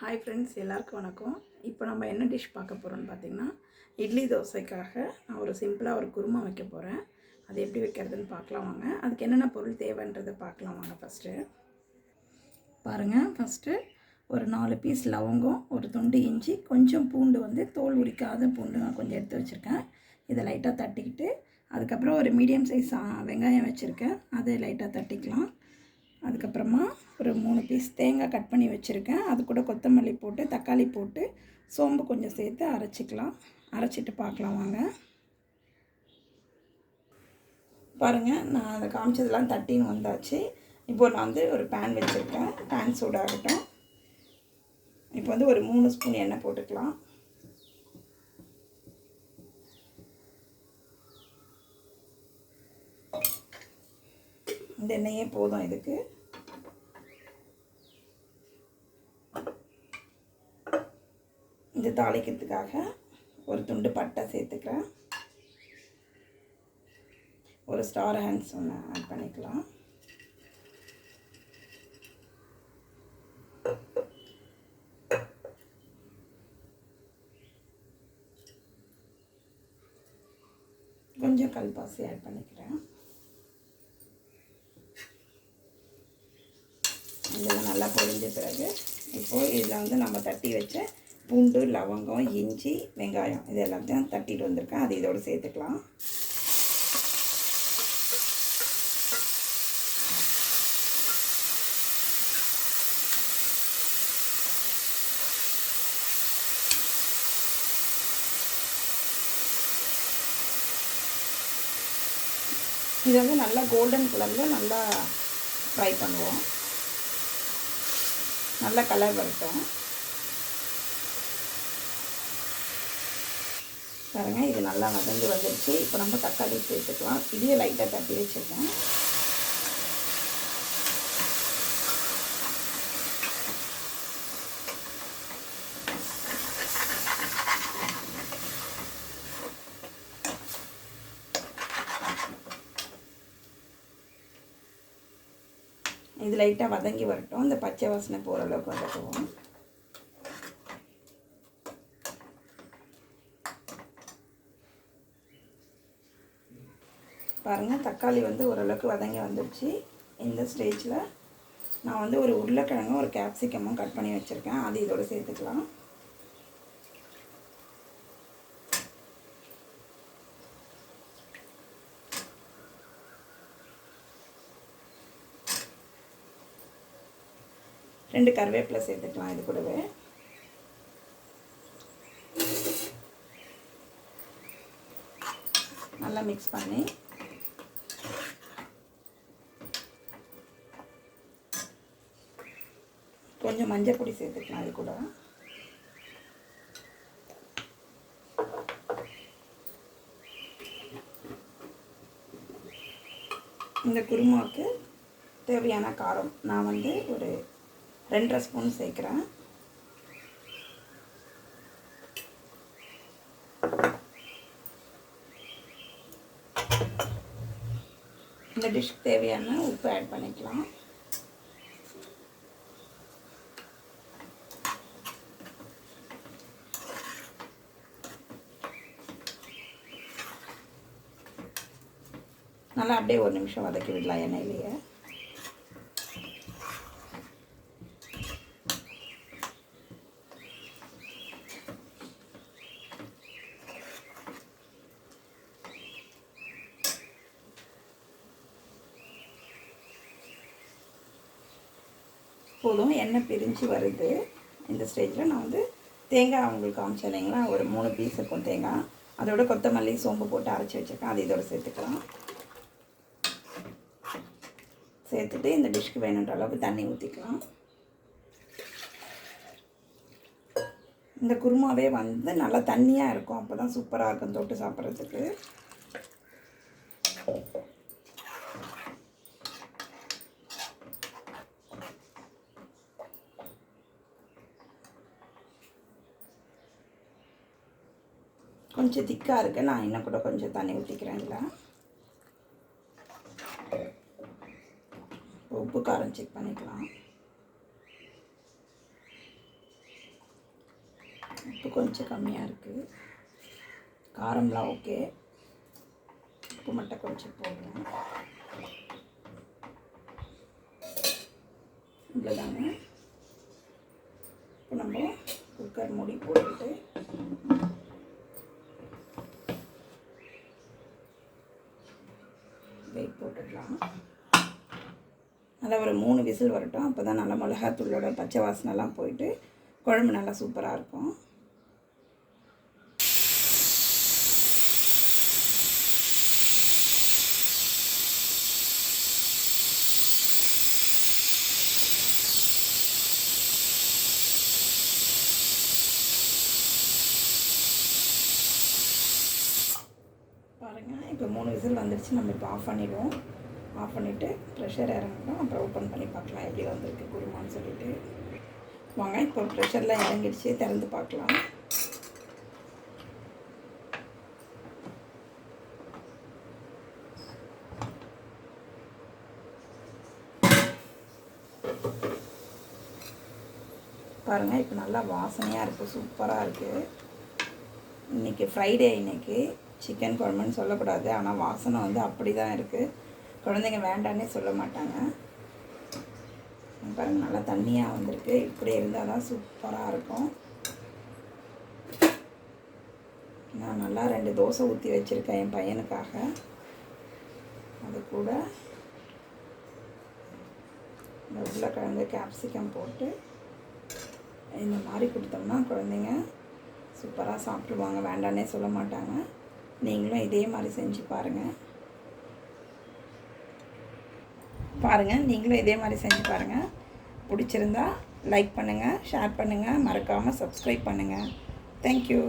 Hi friends எல்லாருக்கும் வணக்கம். இப்போ நம்ம என்ன டிஷ் பார்க்க போகிறோம்னு பார்த்தீங்கன்னா இட்லி தோசைக்காக நான் ஒரு சிம்பிளாக ஒரு குருமா வைக்க போகிறேன் அது எப்படி வைக்கிறதுன்னு பார்க்கலாம் வாங்க. அதுக்கு என்னென்ன பொருள் தேவைன்றதை பார்க்கலாம் வாங்க ஃபஸ்ட்டு பாருங்கள் ஃபஸ்ட்டு ஒரு நாலு பீஸ் லவங்கம் ஒரு துண்டு இஞ்சி கொஞ்சம் பூண்டு வந்து தோல் உரிக்காத பூண்டு நான் கொஞ்சம் எடுத்து வச்சுருக்கேன். இதை லைட்டாக தட்டிக்கிட்டு அதுக்கப்புறம் ஒரு மீடியம் சைஸ் வெங்காயம் வச்சுருக்கேன். அதை லைட்டாக தட்டிக்கலாம். அதுக்கப்புறமா ஒரு மூணு பீஸ் தேங்காய் கட் பண்ணி வச்சுருக்கேன். அது கூட கொத்தமல்லி போட்டு தக்காளி போட்டு சோம்பு கொஞ்சம் சேர்த்து அரைச்சிக்கலாம். அரைச்சிட்டு பார்க்கலாம் வாங்க. பாருங்கள் நான் அதை காமிச்சதெல்லாம் தட்டின்னு வந்தாச்சு. இப்போ நான் வந்து ஒரு பேன் வச்சுருக்கேன். பேன் சூடாகட்டும் இப்போ வந்து ஒரு மூணு ஸ்பூன் எண்ணெய் போட்டுக்கலாம். இந்த எண்ணெயே போதும் இதுக்கு. இது தாளிக்கிறதுக்காக ஒரு துண்டு பட்டை சேர்த்துக்கிறேன். ஒரு ஸ்டார் ஹேண்ட்ஸ் ஒன்று ஆட் பண்ணிக்கலாம். கொஞ்சம் கல்பாசி ஆட் பண்ணிக்கிறேன். இதெல்லாம் நல்லா பொரிஞ்ச பிறகு இப்போது இதில் வந்து நம்ம தட்டி வச்ச பூண்டு லவங்கம் இஞ்சி வெங்காயம் இது எல்லாத்தையும் தட்டிட்டு வந்திருக்கேன். அது இதோடு சேர்த்துக்கலாம். இது வந்து நல்லா கோல்டன் கலரில் நல்லா ஃப்ரை பண்ணுவோம். நல்ல கலர் வரட்டும். பாருங்க இது நல்லா வதங்கி வந்துருச்சு. இப்போ நம்ம தக்காளி சேர்த்துக்கலாம் இதையும் லைட்டாக தட்டி வச்சுருக்கேன். இது லைட்டாக வதங்கி வரட்டும். இந்த பச்சை வாசனை போகிற அளவுக்கு வதக்குவோம். பாருங்கள் தக்காளி வந்து ஓரளவுக்கு வதங்கி வந்துடுச்சு. இந்த ஸ்டேஜில் நான் வந்து ஒரு உருளைக்கிழங்கும் ஒரு கேப்சிகமும் கட் பண்ணி வச்சுருக்கேன். அது இதோடு சேர்த்துக்கலாம். ரெண்டு கருவேப்பிலை சேர்த்துக்கலாம் இது கூடவே. நல்லா மிக்ஸ் பண்ணி கொஞ்சம் மஞ்சள் பொடி சேர்த்துக்கலாம் அது கூட. இந்த குருமாவுக்கு தேவையான காரம் நான் வந்து ஒரு ரெண்டரை ஸ்பூன் சேர்க்குறேன். இந்த டிஷ்க்கு தேவையான உப்பு ஆட் பண்ணிக்கலாம். நல்லா அப்படியே ஒரு நிமிஷம் வதக்கி விடலாம் எண்ணெயிலேயே. போதும் எண்ணெய் பிரிஞ்சு வருது. இந்த ஸ்டேஜில் நான் வந்து தேங்காய் உங்களுக்கு காமிச்சேன் இல்லைங்களா? ஒரு மூணு பீஸ் இருக்கும் தேங்காய். அதோட கொத்தமல்லி சோம்பு போட்டு அரைச்சி வச்சுருக்கேன். அது இதோட சேர்த்துக்கலாம். சேர்த்துட்டு இந்த டிஷ்க்கு வேணுன்ற அளவுக்கு தண்ணி ஊற்றிக்கலாம் இந்த குருமாவே வந்து நல்லா தண்ணியாக இருக்கும். அப்போ தான் சூப்பராக இருக்கும் தொட்டு சாப்பிட்றதுக்கு. கொஞ்சம் திக்காக இருக்குது நான் இன்னும் கூட கொஞ்சம் தண்ணி ஊற்றிக்கிறேன் இல்லை உப்பு காரம் செக் பண்ணிக்கலாம். உப்பு கொஞ்சம் கம்மியாக இருக்குது காரம்லாம் ஓகே உப்பு மட்டும் கொஞ்சம் போடுவோம். இவ்வளோதாங்க இப்போ நம்ம குக்கர் மூடி போட்டுட்டு வெயிட் போட்டுடலாம். நல்லா ஒரு மூணு விசில் வரட்டும். அப்போ தான் நல்லா மிளகாத்தூளோட பச்சை வாசனைலாம் போயிட்டு குழம்பு நல்லா சூப்பராக இருக்கும். பாருங்கள் இப்போ மூணு விசில் வந்துடுச்சு நம்ம இப்போ ஆஃப் பண்ணிடுவோம். ஆஃப் பண்ணிவிட்டு ப்ரெஷர் இறங்கணும் அப்புறம் ஓப்பன் பண்ணி பார்க்கலாம். எப்படி வந்திருக்கு குருமான்னு சொல்லிட்டு. வாங்க இப்போ ப்ரெஷர்லாம் இறங்கிடுச்சு. திறந்து பார்க்கலாம். பாருங்கள் இப்போ நல்லா வாசனையாக இருக்குது சூப்பராக இருக்குது இன்றைக்கி ஃப்ரைடே இன்னைக்கு சிக்கன் குழம்புன்னு சொல்லக்கூடாது. ஆனால் வாசனை வந்து அப்படி தான் இருக்குது குழந்தைங்க வேண்டான்னே சொல்ல மாட்டாங்க. பாருங்கள் நல்லா தண்ணியாக வந்திருக்கு. இப்படி இருந்தால் தான் சூப்பராக இருக்கும். நான் நல்லா ரெண்டு தோசை ஊற்றி வச்சுருக்கேன் என் பையனுக்காக. அது கூட இந்த உருளைக்கிழங்கு கேப்சிகம் போட்டு இந்த மாதிரி கொடுத்தோம்னா குழந்தைங்க சூப்பராக சாப்பிடுவாங்க. வேண்டான்னே சொல்ல மாட்டாங்க. நீங்களும் இதே மாதிரி செஞ்சு பாருங்கள் பாருங்கள் நீங்களும் இதே மாதிரி செஞ்சு பாருங்கள் பிடிச்சிருந்தா லைக் பண்ணுங்கள் ஷேர் பண்ணுங்கள் மறக்காமல் சப்ஸ்கிரைப் பண்ணுங்கள் தேங்க்யூ